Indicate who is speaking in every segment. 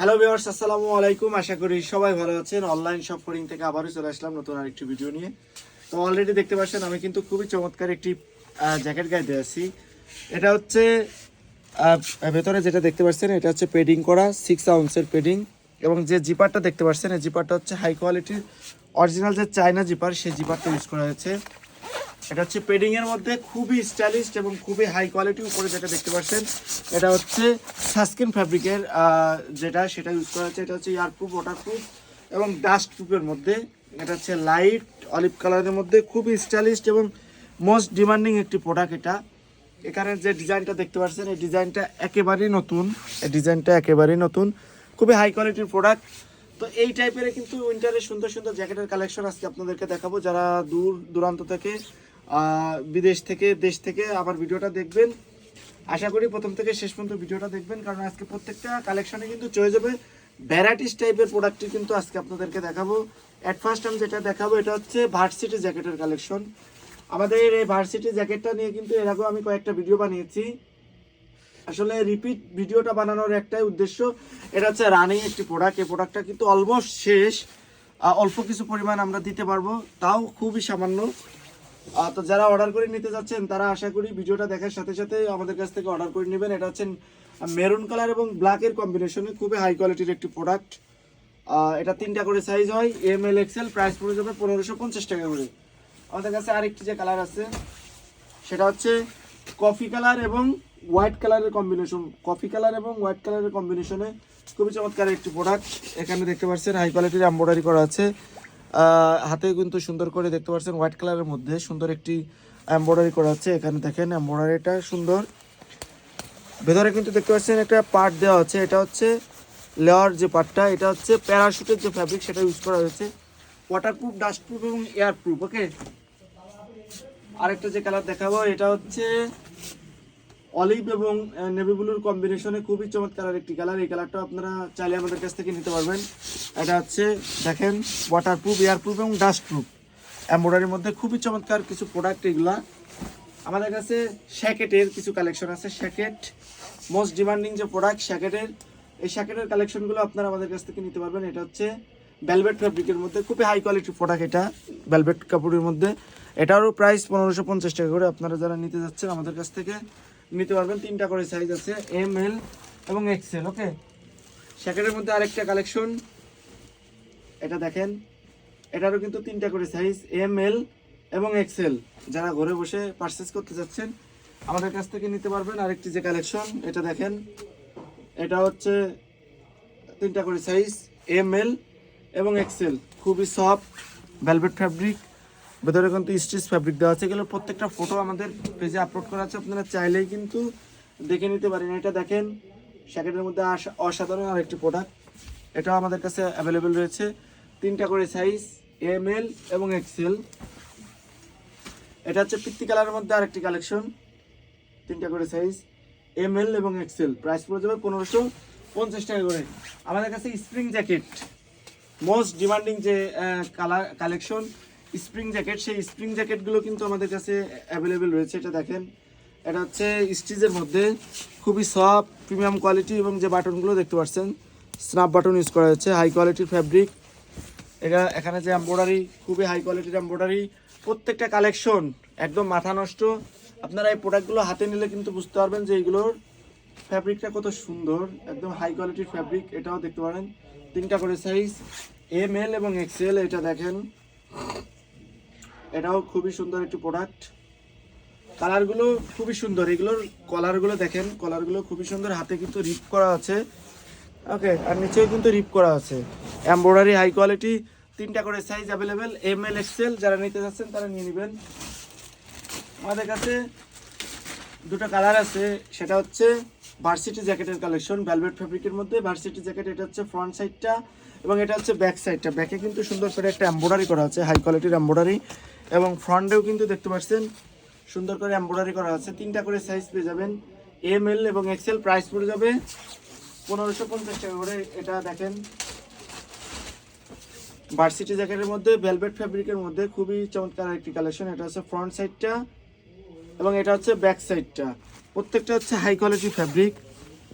Speaker 1: Hello viewers আসসালামু আলাইকুম। আশা করি সবাই ভালো আছেন। অনলাইন শপ থেকে আবারও চলে আসলাম নতুন আরেকটি ভিডিও নিয়ে। তো অলরেডি দেখতে পাচ্ছেন, আমি কিন্তু খুবই চমৎকার একটি জ্যাকেট গাইতে আছি। এটা হচ্ছে ভেতরে যেটা দেখতে পাচ্ছেন, এটা হচ্ছে পেডিং করা সিক্স আউন্সের পেডিং এবং যে জিপারটা দেখতে পাচ্ছেন, এই জিপারটা হচ্ছে হাই কোয়ালিটির অরিজিনাল যে চায়না জিপার, সেই জিপারটা ইউজ করা হয়েছে। এটা হচ্ছে পেডিং এর মধ্যে খুবই স্টাইলিশ এবং খুবই হাই কোয়ালিটি উপরে যেটা দেখতে পাচ্ছেন, এটা হচ্ছে সাস্কিন ফ্যাব্রিকের যেটা সেটা ইউজ করা হচ্ছে, এটা হচ্ছে এয়ারপ্রুফ ওয়াটারপ্রুফ এবং ডাস্ট প্রুফের মধ্যে। এটা হচ্ছে লাইট অলিভ কালারের মধ্যে, খুবই স্টাইলিশ এবং মোস্ট ডিমান্ডিং একটি প্রোডাক্ট এটা। এখানে যে ডিজাইনটা দেখতে পাচ্ছেন, এই ডিজাইনটা একেবারেই নতুন। এই ডিজাইনটা একেবারেই নতুন। খুবই হাই কোয়ালিটির প্রোডাক্ট তো এই টাইপের কিন্তু উইন্টারের সুন্দর সুন্দর জ্যাকেটের কালেকশন আজকে আপনাদেরকে দেখাবো। যারা দূর দূরান্ত থেকে বিদেশ থেকে, দেশ থেকে আবার ভিডিওটা দেখবেন। আশা করি প্রথম থেকে শেষ পর্যন্ত ভিডিওটা দেখবেন, কারণ আজকে প্রত্যেকটা কালেকশনে কিন্তু চলে যাবে ভ্যারাইটিস টাইপের প্রোডাক্টটি কিন্তু আজকে আপনাদেরকে দেখাবো। অ্যাট ফার্স্ট আমি যেটা দেখাবো, এটা হচ্ছে ভার্সিটি জ্যাকেটের কালেকশন আমাদের এই ভার্সিটি জ্যাকেটটা নিয়ে কিন্তু এর আগেও আমি কয়েকটা ভিডিও বানিয়েছি। আসলে রিপিট ভিডিওটা বানানোর একটাই উদ্দেশ্য, এটা হচ্ছে রানিং একটি প্রোডাক্ট এই প্রোডাক্টটা কিন্তু অলমোস্ট শেষ। অল্প কিছু পরিমাণ আমরা দিতে পারব, তাও খুবই সামান্য। তো যারা অর্ডার করে নিতে যাচ্ছেন, তারা আশা করি ভিডিওটা দেখার সাথে সাথে আমাদের কাছ থেকে অর্ডার করে নেবেন। এটা হচ্ছে মেরুন কালার এবং ব্ল্যাকের কম্বিনেশনে খুবই হাই কোয়ালিটির একটি প্রোডাক্ট এটা তিনটা করে সাইজ হয় এম এল এক্সেল প্রাইস পড়ে যাবে পনেরোশো পঞ্চাশ টাকা করে। আমাদের কাছে আরেকটি যে কালার আছে, সেটা হচ্ছে কফি কালার এবং হোয়াইট কালারের কম্বিনেশন কফি কালার এবং হোয়াইট কালারের কম্বিনেশনে খুবই চমৎকার একটি প্রোডাক্ট এখানে দেখতে পাচ্ছেন হাই কোয়ালিটির এম্ব্রয়ডারি করা আছে। হাতে কিন্তু সুন্দর করে দেখতে পাচ্ছেন হোয়াইট কালারের মধ্যে সুন্দর একটি এম্ব্রয়ডারি করা আছে। এখানে দেখেন এম্ব্রয়ডারিটা সুন্দর। ভেতরে কিন্তু দেখতে পাচ্ছেন একটা পার্ট দেওয়া আছে। এটা হচ্ছে লেয়ার যে পার্টটা এটা হচ্ছে প্যারাশুটের যে ফ্যাব্রিক সেটা ইউজ করা হয়েছে। ওয়াটারপ্রুফ ডাস্টপ্রুফ এবং এয়ারপ্রুফ ওকে আরেকটা যে কালার দেখাবো, এটা হচ্ছে অলিভ এবং নেভি ব্লুর কম্বিনেশনে খুবই চমৎকার একটি কালার এই কালারটা আপনারা চাইলে আমাদের কাছ থেকে নিতে পারবেন। এটা হচ্ছে, দেখেন ওয়াটারপ্রুফ এয়ারপ্রুফ এবং ডাস্টপ্রুফ এম্ব্রয়ডারির মধ্যে খুবই চমৎকার কিছু প্রোডাক্ট এগুলা। আমাদের কাছে শ্যাকেটের কিছু কালেকশন আছে। শ্যাকেট মোস্ট ডিমান্ডিং যে প্রোডাক্ট শ্যাকেটের এই শ্যাকেটের কালেকশনগুলো আপনারা আমাদের কাছ থেকে নিতে পারবেন। এটা হচ্ছে ভেলভেট ফ্যাব্রিকের মধ্যে। খুবই হাই কোয়ালিটির প্রোডাক্ট এটা ভেলভেট কাপড়ের মধ্যে। এটারও প্রাইস পনেরোশো পঞ্চাশ টাকা করে আপনারা যারা নিতে যাচ্ছেন আমাদের কাছ থেকে নিতে পারবেন। তিনটা করে সাইজ আছে এম এল এবং এক্সেল ওকে শ্যাকেটের মধ্যে আরেকটা কালেকশন এটা দেখেন, এটারও কিন্তু তিনটা করে সাইজ এম এল এবং এক্সেল যারা ঘরে বসে পারচেস করতে যাচ্ছেন, আমাদের কাছ থেকে নিতে পারবেন আরেকটি যে কালেকশন এটা দেখেন। এটা হচ্ছে তিনটা করে সাইজ এম এল এবং এক্সেল খুবই সফট ভেলভেট ফ্যাব্রিক ভেতরে কিন্তু স্টিচ ফ্যাব্রিক দেওয়া আছে। এগুলোর প্রত্যেকটা ফটো আমাদের পেজে আপলোড করা আছে। আপনারা চাইলেই কিন্তু দেখে নিতে পারেন। এটা দেখেন শ্যাকেটের মধ্যে অসাধারণ আরেকটি প্রোডাক্ট এটাও আমাদের কাছে অ্যাভেলেবেল রয়েছে। তিনটা করে সাইজ এম এল এবং এক্সেল এটা হচ্ছে পিত্তি কালারের মধ্যে আরেকটি কালেকশন তিনটা করে সাইজ এম এল এবং এক্সেল প্রাইস পড়ে যাবে পনেরোশো পঞ্চাশ টাকা করে। আমাদের কাছে স্প্রিং জ্যাকেট মোস্ট ডিমান্ডিং যে কালার কালেকশন স্প্রিং জ্যাকেট, সেই স্প্রিং জ্যাকেটগুলো কিন্তু আমাদের কাছে অ্যাভেলেবেল রয়েছে, এটা দেখেন। এটা হচ্ছে স্টিচের মধ্যে খুবই সফট প্রিমিয়াম কোয়ালিটি এবং যে বাটনগুলো দেখতে পাচ্ছেন স্ন্যাপ বাটন ইউজ করা হয়েছে হাই কোয়ালিটির ফ্যাব্রিক এটা এখানে যে এম্ব্রয়ডারি খুবই হাই কোয়ালিটির এম্ব্রয়ডারি প্রত্যেকটা কালেকশন একদম মাথা নষ্ট। আপনারা এই প্রোডাক্টগুলো হাতে নিলে কিন্তু বুঝতে পারবেন যে এইগুলোর ফ্যাব্রিকটা কত সুন্দর, একদম হাই কোয়ালিটির ফ্যাব্রিক এটাও দেখতে পারেন। তিনটা করে সাইজ এম এল এবং এক্সেল এটা দেখেন। এটাও খুবই সুন্দর একটি প্রোডাক্ট কালারগুলো খুবই সুন্দর। এগুলোর কলারগুলো দেখেন কলারগুলো খুবই সুন্দর। হাতে কিন্তু রিপ করা আছে। ওকে আর নিচেও কিন্তু রিপ করা আছে। এমব্রয়ডারি হাই কোয়ালিটি তিনটা করে size available M L XL যারা নিতে যাচ্ছেন তারা নিয়ে নেবেন। আমাদের কাছে দুটো কালার আছে। সেটা হচ্ছে ভার্সিটি জ্যাকেটের কালেকশন ভেলভেট ফেব্রিকের মধ্যে। ভার্সিটি জ্যাকেট এটা হচ্ছে ফ্রন্ট সাইডটা এবং এটা হচ্ছে ব্যাক সাইডটা ব্যাকে কিন্তু সুন্দর করে একটা এম্ব্রয়ডারি করা আছে হাই কোয়ালিটির এম্ব্রয়ডারি এবং ফ্রন্টেও কিন্তু দেখতে পাচ্ছেন, সুন্দর করে এম্ব্রয়ডারি করা আছে। তিনটা করে সাইজ পেয়ে যাবেন। এম এল এবং এক্সেল প্রাইস পড়ে যাবে পনেরোশো পঞ্চাশ টাকা করে। এটা দেখেন ভার্সিটি জ্যাকেটের মধ্যে ভেলভেট ফ্যাব্রিকের মধ্যে খুবই চমৎকার একটি কালেকশন এটা হচ্ছে ফ্রন্ট সাইডটা এবং এটা হচ্ছে ব্যাক সাইডটা প্রত্যেকটা হচ্ছে হাই কোয়ালিটি ফ্যাব্রিক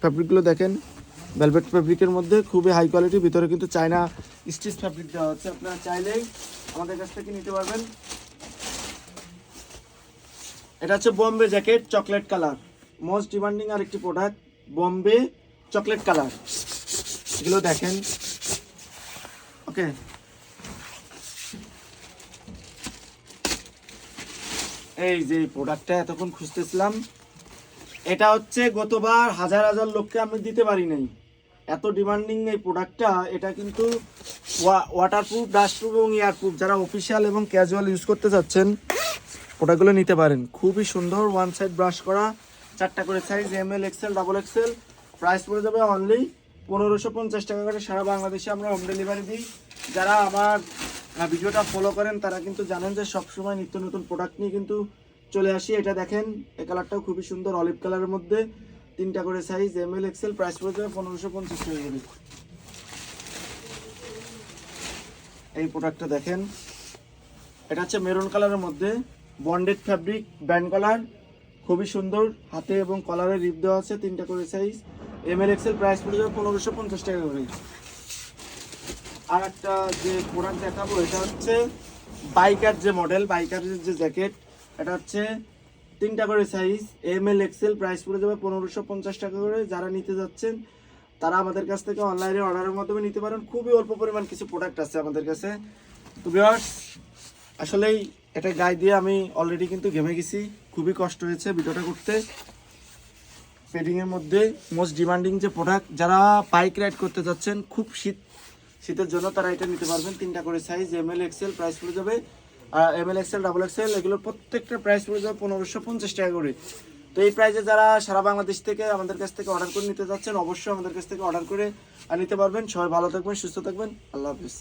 Speaker 1: ফ্যাব্রিকগুলো দেখেন ভেলভেট ফ্যাব্রিকের মধ্যে খুবই হাই কোয়ালিটি ভিতরে কিন্তু চায়না স্টিচ ফ্যাব্রিক দেওয়া হচ্ছে আপনারা চাইলেই আমাদের কাছ থেকে নিতে পারবেন। এটা হচ্ছে Bombay jacket, chocolate colour. Most demanding আর একটি প্রোডাক্ট বোম্বে চকলেট কালার। এগুলো দেখেন। ওকে এই যে প্রোডাক্টটা এতক্ষণ খুঁজতেছিলাম, এটা হচ্ছে গতবার হাজার হাজার লোককে আমি দিতে পারি নাই। এত ডিমান্ডিং এই প্রোডাক্টটা এটা কিন্তু ওয়াটারপ্রুফ ডাস্টপ্রুফ এবং এয়ারপ্রুফ যারা অফিসিয়াল এবং ক্যাজুয়াল ইউজ করতে চাচ্ছেন প্রোডাক্টগুলো নিতে পারেন। খুবই সুন্দর ওয়ান সাইড ব্রাশ করা, চারটা করে size M L XL double XL price পড়ে যাবে অনলি পনেরোশো পঞ্চাশ টাকা করে সারা বাংলাদেশে আমরা হোম ডেলিভারি দিই। যারা আমার ভিডিওটা ফলো করেন, তারা কিন্তু জানেন যে সবসময় নিত্য নতুন প্রোডাক্ট নিয়ে কিন্তু চলে আসি। এটা দেখেন, এই কালারটাও খুবই সুন্দর অলিভ কালারের মধ্যে। তিনটা করে size M L XL price পড়ে যাবে পনেরোশো পঞ্চাশ টাকা করে। এই প্রোডাক্টটা দেখেন। এটা হচ্ছে মেরুন কালারের মধ্যে। বন্ডেড ফ্যাব্রিক ব্যান্ড কলার খুবই সুন্দর। হাতে এবং কলারে রিপ দেওয়া আছে তিনটা করে size M L XL price পড়ে যাবে পনেরোশো পঞ্চাশ টাকা করে। আর একটা যে প্রোডাক্ট দেখাবো, এটা হচ্ছে বাইকার যে মডেল বাইকারের যে জ্যাকেট এটা হচ্ছে তিনটা করে size M L XL price পড়ে যাবে পনেরোশো পঞ্চাশ টাকা করে। যারা নিতে যাচ্ছেন, তারা আমাদের কাছ থেকে অনলাইনে অর্ডারের মাধ্যমে নিতে পারেন। খুবই অল্প পরিমাণ কিছু প্রোডাক্ট আছে আমাদের কাছে। তো ভিউয়ার্স আসলেই এটা গায়ে দিয়ে আমি অলরেডি কিন্তু ঘেমে গেছি। খুবই কষ্ট হয়েছে ভিডিওটা করতে। পেডিংয়ের মধ্যে মোস্ট ডিমান্ডিং যে প্রোডাক্ট যারা বাইক রাইড করতে যাচ্ছেন, খুব শীত, শীতের জন্য তারা এটা নিতে পারবেন তিনটা করে size M L XL price পড়ে যাবে। আর M L XL double XL এগুলোর প্রত্যেকটা প্রাইস পড়ে যাবে পনেরোশো পঞ্চাশ টাকা করে। তো এই প্রাইসে যারা সারা বাংলাদেশ থেকে আমাদের কাছ থেকে অর্ডার করে নিতে যাচ্ছেন, অবশ্যই আমাদের কাছ থেকে অর্ডার করে আর নিতে পারবেন। সবাই ভালো থাকবেন, সুস্থ থাকবেন। আল্লাহ হাফিজ।